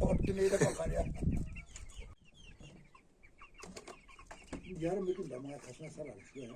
Ortineyle bakar ya. Yarın bir gün damaya taşına sararım şuraya.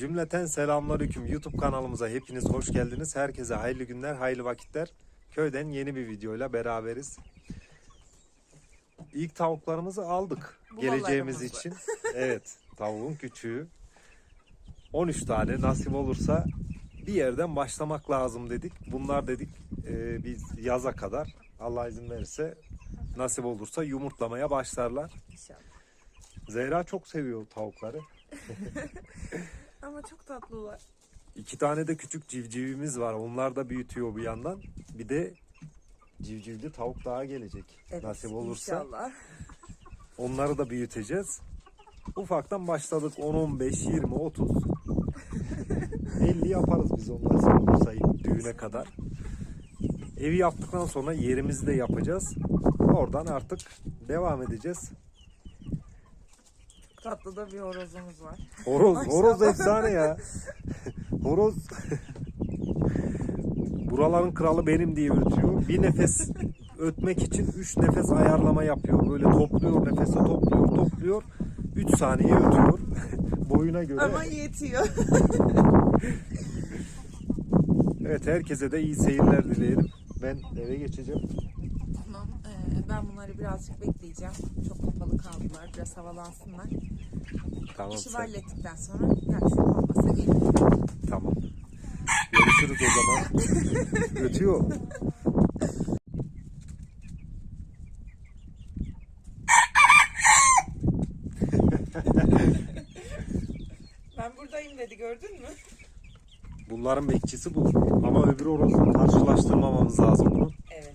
Cümleten selamünaleyküm. YouTube kanalımıza hepiniz hoş geldiniz. Herkese hayırlı günler, hayırlı vakitler. Köyden yeni bir videoyla beraberiz. İlk tavuklarımızı aldık geleceğimiz Bulalarımız için. Evet, tavuğun küçüğü. 13 tane nasip olursa bir yerden başlamak lazım dedik. Bunlar dedik e, biz yaza kadar Allah izin verirse nasip olursa yumurtlamaya başlarlar. İnşallah. Zehra çok seviyor tavukları. Ama çok tatlılar. İki tane de küçük civcivimiz var. Onlar da büyütüyor bir yandan. Bir de civcivli tavuk daha gelecek. Nasip olursa İnşallah. onları da büyüteceğiz. Ufaktan başladık 10, 15, 20, 30. 50 yaparız biz onlar nasip olursa düğüne kadar. Evi yaptıktan sonra yerimizi de yapacağız. Oradan artık devam edeceğiz. Tatlı da bir horozumuz var. Horoz, horoz efsane ya. horoz buraların kralı benim diye ötüyor. Bir nefes ötmek için üç nefes ayarlama yapıyor. Böyle topluyor, nefesi topluyor, topluyor. Üç saniye ötüyor. Boyuna göre. Ama yetiyor. Evet herkese de iyi seyirler dileyelim. Ben eve geçeceğim. tamam. ee, ben bunları birazcık bekleyeceğim. Çok kapalı kaldılar. Biraz havalansınlar. Tamam İşi sen. hallettikten sonra akşam olmasa gelirim. Tamam. Görüşürüz o zaman. Ötüyor. Ben buradayım dedi gördün mü? Bunların bekçisi bu. Ama öbür horozla karşılaştırmamamız lazım bunu. Evet.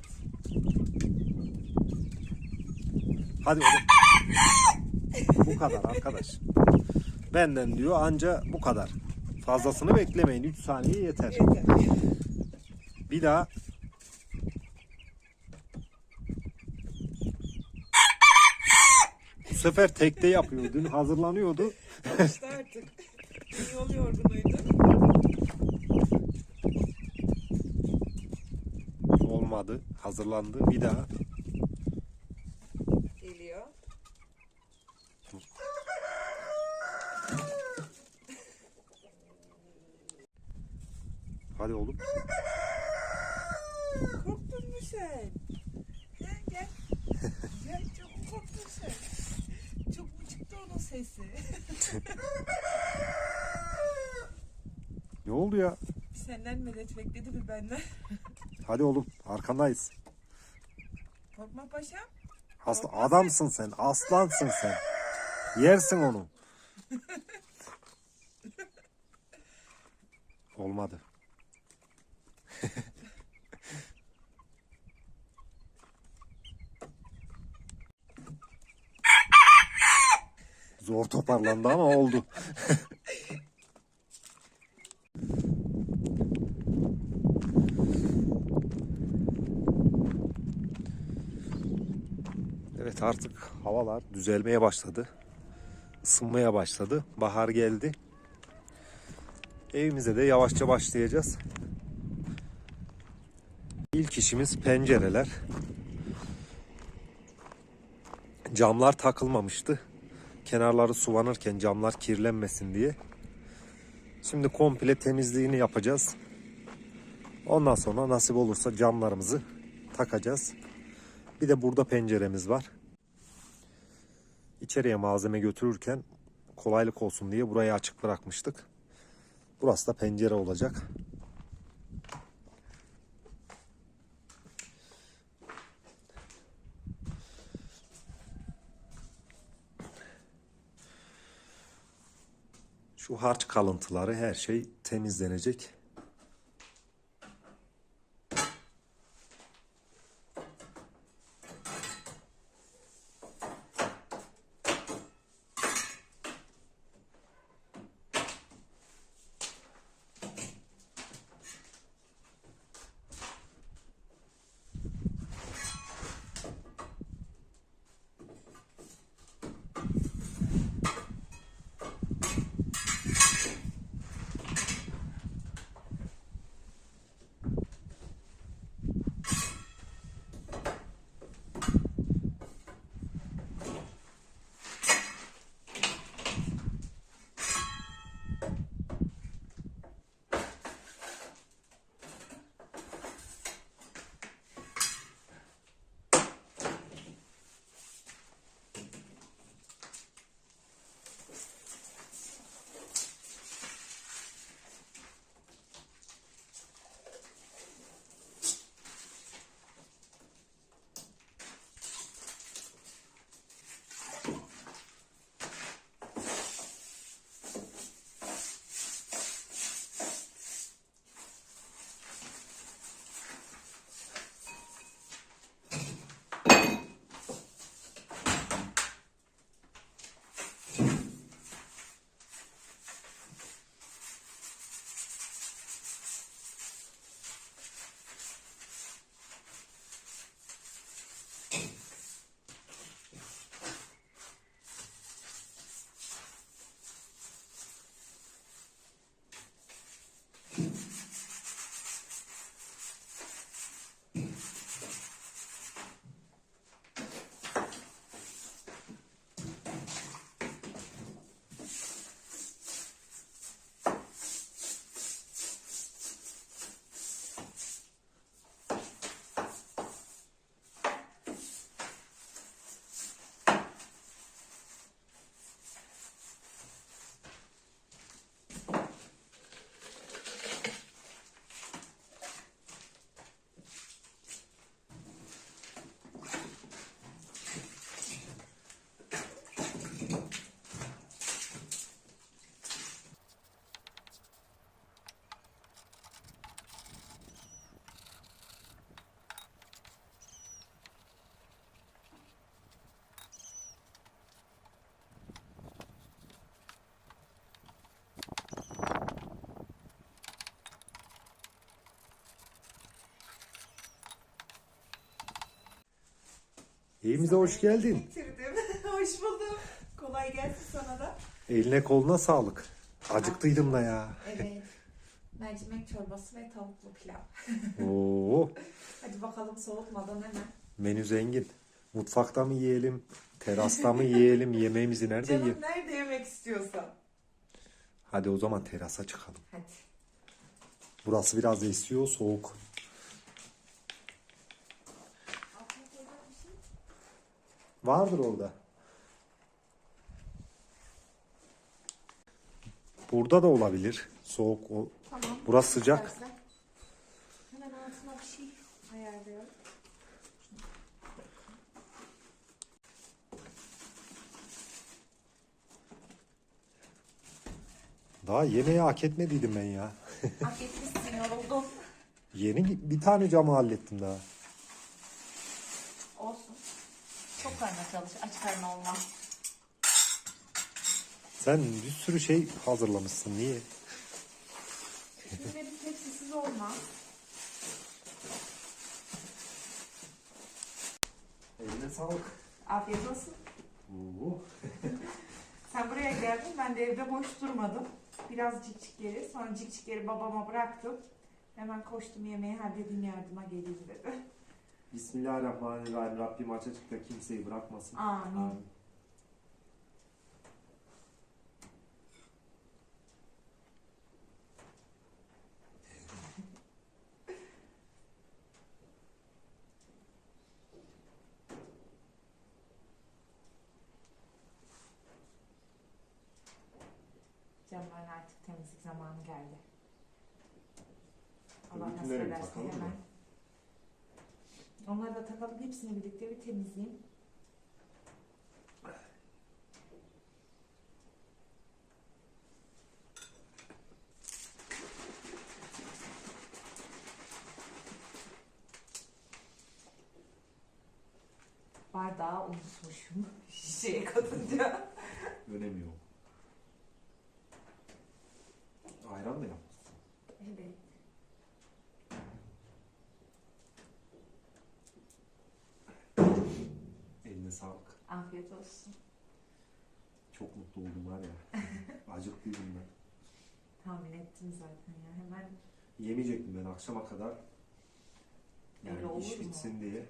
Hadi oğlum. bu kadar arkadaş. Benden diyor anca bu kadar. Fazlasını beklemeyin. 3 saniye yeter. Bir daha. Bu sefer tekte yapıyor. Dün hazırlanıyordu. işte artık. Yol yorgunuydu. Olmadı. Hazırlandı. Bir daha. Geliyor. Hadi oğlum. Korktun mu sen? Gel gel. Gel çok korktun sen. Çok mu çıktı onun sesi? Ne oldu ya? Senden medet bekledi mi benden? Hadi oğlum. Arkandayız. Korkma paşam. Asla adamsın sen. Aslansın sen. Yersin onu. Olmadı. Zor toparlandı ama oldu. Evet artık havalar düzelmeye başladı. Isınmaya başladı. Bahar geldi. Evimize de yavaşça başlayacağız. İlk işimiz pencereler. Camlar takılmamıştı. Kenarları sulanırken camlar kirlenmesin diye. Şimdi komple temizliğini yapacağız. Ondan sonra nasip olursa camlarımızı takacağız. Bir de burada penceremiz var. İçeriye malzeme götürürken kolaylık olsun diye burayı açık bırakmıştık. Burası da pencere olacak. Şu harç kalıntıları her şey temizlenecek. Evimize hoş geldin. Getirdim. Hoş buldum. Kolay gelsin sana da. Eline koluna sağlık. Acıktıydım da ya. Evet. Mercimek çorbası ve tavuklu pilav. Oo, Hadi bakalım soğutmadan hemen. menü zengin. Mutfakta mı yiyelim, terasta mı yiyelim, yemeğimizi nerede Canım yiyelim? nerede yemek istiyorsan. Hadi o zaman terasa çıkalım. Hadi. Burası biraz esiyor, soğuk. Vardır orada. Burada da olabilir. Soğuk. O... Tamam. Burası sıcak. Hemen altına bir şey ayarlıyorum. Daha yemeği hak etmediydim ben ya. Hak etmişsin yoruldum. Yeni bir tane camı hallettim daha. Olsun. Çok karnına çalış. Aç karnına olma. Sen bir sürü şey hazırlamışsın. Niye? Şimdi tepsisiz olmaz. Eline sağlık. Afiyet olsun. Oo. Sen buraya geldin. Ben de evde boş durmadım. Biraz cikcikleri. Sonra cikcikleri babama bıraktım. Hemen koştum yemeği halledeyim yardıma geleyim dedi. Bismillahirrahmanirrahim. Rabbim aç açıkta kimseyi bırakmasın. Amin. Camların artık temizlik zamanı geldi. Allah nasip ederse hemen. Onları da takalım. Hepsini birlikte bir temizleyeyim. Sağlık. Afiyet olsun. Çok mutlu oldum var ya. Acıktıydım ben. Tahmin ettim zaten ya. Hemen Yemeyecektim ben akşama kadar. Yani Öyle olur iş mu? bitsin diye.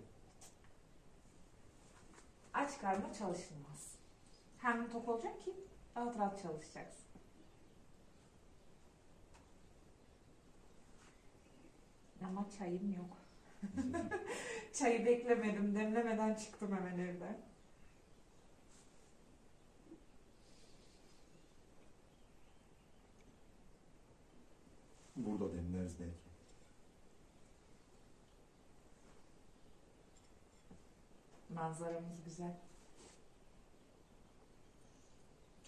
aç karnına çalışılmaz. Hem tok olacak ki rahat rahat çalışacaksın. Ama çayım yok. Çayı beklemedim. Demlemeden çıktım hemen evden. Burada demleriz belki. Manzaramız güzel.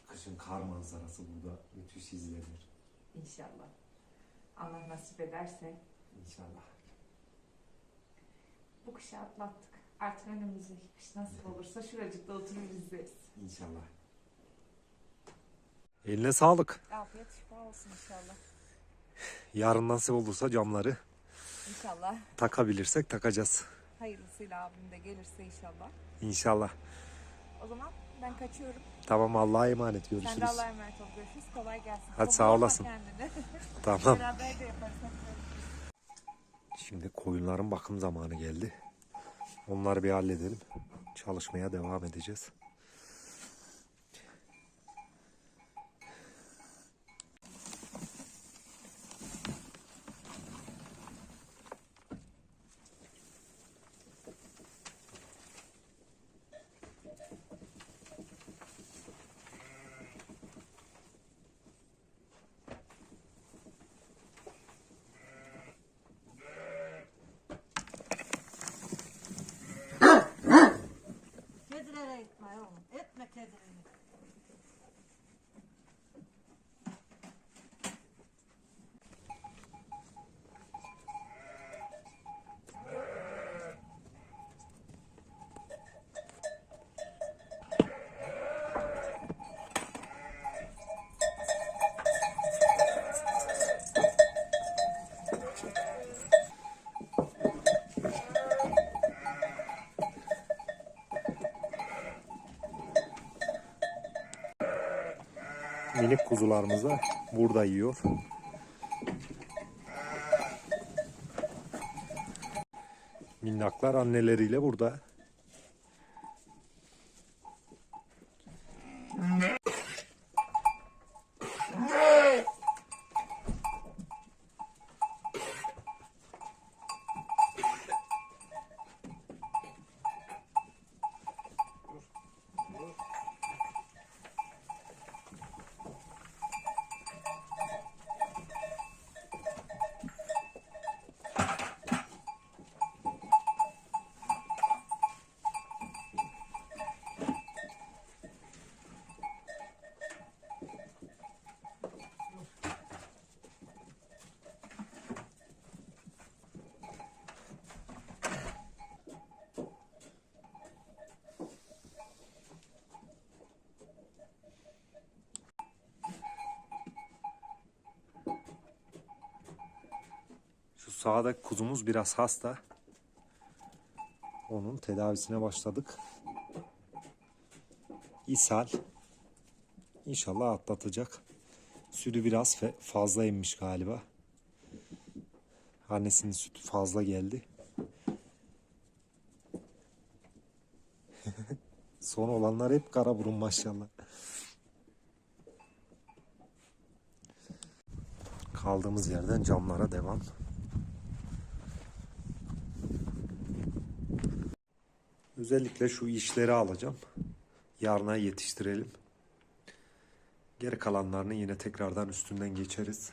Kışın kar manzarası burada müthiş izlenir. İnşallah. Allah nasip ederse İnşallah. Bu kışı atlattık. Artık önümüzdeki kış nasip olursa şuracıkta oturur izleriz. İnşallah. Eline sağlık. Afiyet şifa olsun inşallah. Yarın nasip olursa camları İnşallah. takabilirsek takacağız. Hayırlısıyla abim de gelirse inşallah. İnşallah. O zaman ben kaçıyorum. Tamam Allah'a emanet Sen görüşürüz. de Allah'a emanet ol. Görüşürüz. Kolay gelsin. Hadi sağ olasın. kendini. Tamam. Beraber de yaparız. Şimdi koyunların bakım zamanı geldi. Onları bir halledelim. Çalışmaya devam edeceğiz. Minik kuzularımız da burada yiyor. Minnaklar anneleriyle burada. Sağdaki kuzumuz biraz hasta. Onun tedavisine başladık. İshal. İnşallah atlatacak. Sütü biraz fazla emmiş galiba. Annesinin sütü fazla geldi. Son olanlar hep kara burun maşallah. Kaldığımız yerden camlara devam. Özellikle şu işleri alacağım. Yarına yetiştirelim. Geri kalanlarını yine tekrardan üstünden geçeriz.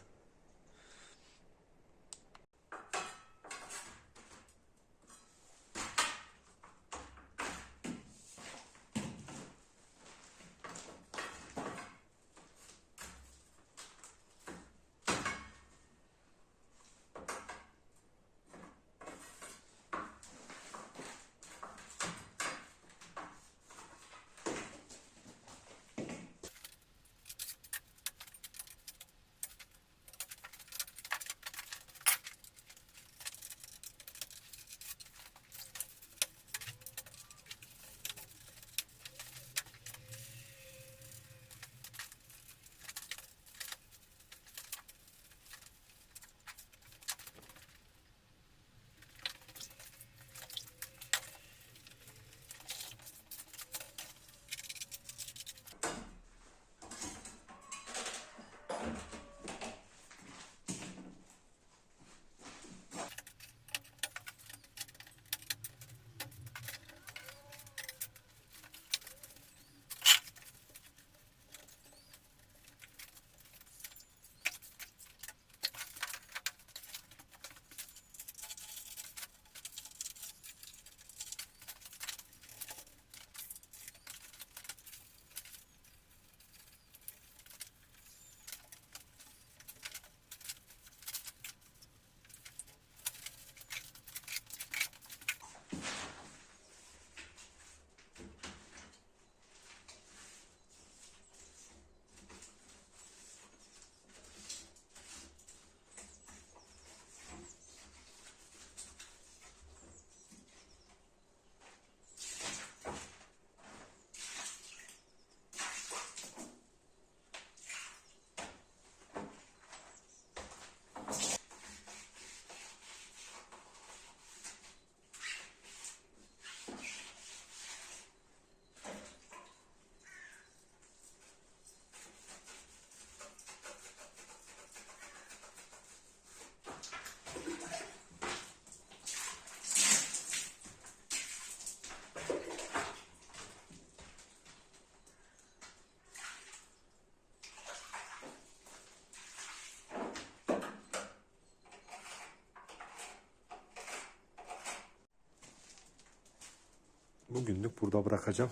Bugünlük burada bırakacağım.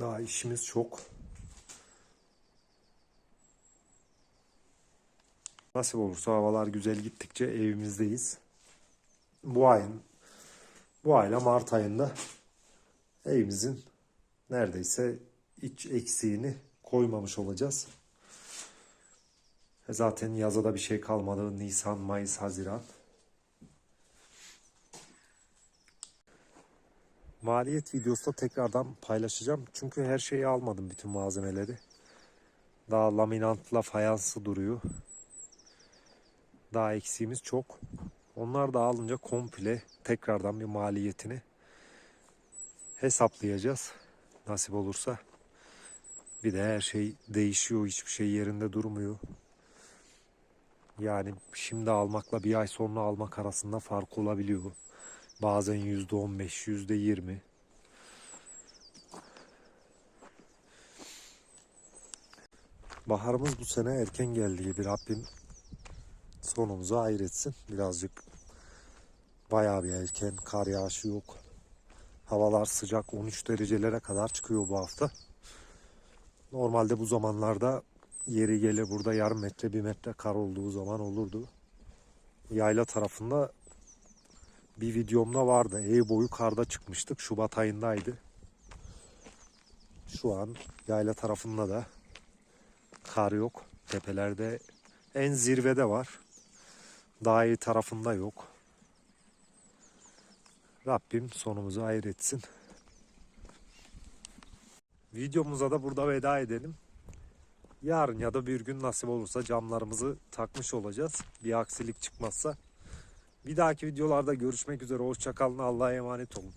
Daha işimiz çok. Nasip olursa havalar güzel gittikçe evimizdeyiz. Bu ayın bu ayla Mart ayında evimizin neredeyse iç eksiğini koymamış olacağız. Zaten yaza da bir şey kalmadı. Nisan, Mayıs, Haziran. Maliyet videosu da tekrardan paylaşacağım. Çünkü her şeyi almadım bütün malzemeleri. Daha laminantla fayansı duruyor. Daha eksiğimiz çok. Onlar da alınca komple tekrardan bir maliyetini hesaplayacağız. Nasip olursa. Bir de her şey değişiyor. Hiçbir şey yerinde durmuyor. Yani şimdi almakla bir ay sonra almak arasında fark olabiliyor. Bazen yüzde on beş, yüzde yirmi. Baharımız bu sene erken geldi gibi Rabbim sonumuzu hayretsin. Birazcık bayağı bir erken kar yağışı yok. Havalar sıcak 13 derecelere kadar çıkıyor bu hafta. Normalde bu zamanlarda yeri gelir burada yarım metre bir metre kar olduğu zaman olurdu. Yayla tarafında bir videomda vardı. Ev boyu karda çıkmıştık. Şubat ayındaydı. Şu an yayla tarafında da kar yok. Tepelerde en zirvede var. Daha iyi tarafında yok. Rabbim sonumuzu hayır etsin. Videomuza da burada veda edelim. Yarın ya da bir gün nasip olursa camlarımızı takmış olacağız. Bir aksilik çıkmazsa. Bir dahaki videolarda görüşmek üzere. Hoşçakalın. Allah'a emanet olun.